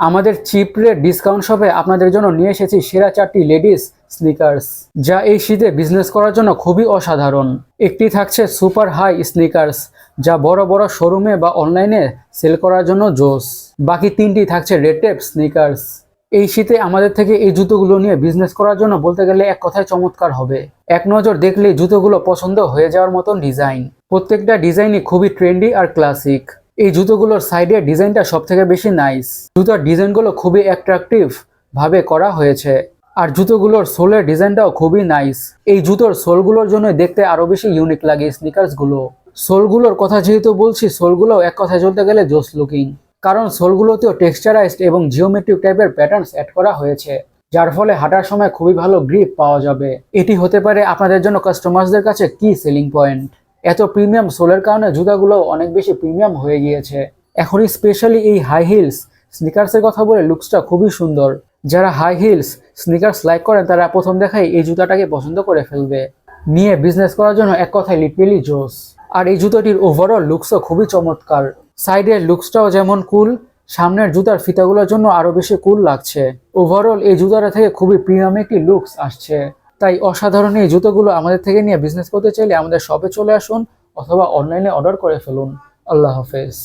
আমাদের chip rate discount শপে আপনাদের জন্য নিয়ে এসেছি সেরা চারটি লেডিস স্নিকার্স যা এই শীতে বিজনেস করার জন্য খুবই অসাধারণ। একটি থাকছে সুপার হাই স্নিকার্স যা বড় বড় শোরুমে বা অনলাইনে সেল করার জন্য জোস বাকি তিনটি থাকছে রেটেপ স্নিকার্স এই শীতে আমাদের থেকে এই জুতোগুলো নিয়ে বিজনেস করার জন্য বলতে গেলে এক কথায় চমৎকার হবে। এক নজর দেখলেই জুতোগুলো পছন্দ হয়ে যাওয়ার মতন ডিজাইন প্রত্যেকটা ডিজাইনই খুবই ট্রেন্ডি আর ক্লাসিক এই জুতোগুলোর সাইডের ডিজাইনটা সব থেকে বেশি নাইস জুতোর ডিজাইনগুলো খুবই অ্যাট্রাকটিভ ভাবে করা হয়েছে। আর জুতোগুলোর সোলের ডিজাইনটাও খুবই নাইস এই জুতোর সোলগুলোর জন্য দেখতে আরও বেশি ইউনিক লাগে স্নিকার্সগুলো সোলগুলোর কথা যেহেতু বলছি সোলগুলো এক কথায় চলতে গেলে জোস লুকিং কারণ সোলগুলোতেও টেক্সচারাইজড এবং জিওমেট্রিক টাইপের প্যাটার্নস অ্যাড করা হয়েছে, যার ফলে হাঁটার সময় খুবই ভালো গ্রিপ পাওয়া যাবে। এটি হতে পারে আপনাদের জন্য কাস্টমারদের কাছে কি সেলিং পয়েন্ট এত প্রিমিয়াম সোলের কারণে জুতাগুলো অনেক বেশি প্রিমিয়াম হয়ে গিয়েছে। এখন স্পেশালি এই হাই হিলস স্নিকার্সের কথা বলে লুকসটা খুবই সুন্দর। যারা হাই হিলস স্নিকার্স লাইক করেন, তারা প্রথম দেখাই এই জুতাটাকে পছন্দ করে ফেলবে। নিয়ে বিজনেস করার জন্য এক কথায় লিটারেলি জোস আর এই জুতোটির ওভারঅল লুকসও খুবই চমৎকার। সাইডের লুকসটাও যেমন কুল সামনের জুতার ফিতাগুলোর জন্য আরও বেশি কুল লাগছে। ওভারঅল এই জুতাটা থেকে খুবই প্রিমিয়াম একটি লুকস আসছে। তাই অসাধারণ এই জুতোগুলো আমাদের থেকে নিয়ে বিজনেস করতে চাইলে আমাদের শপে চলে আসুন অথবা অনলাইনে অর্ডার করে ফেলুন। আল্লাহ হাফেজ।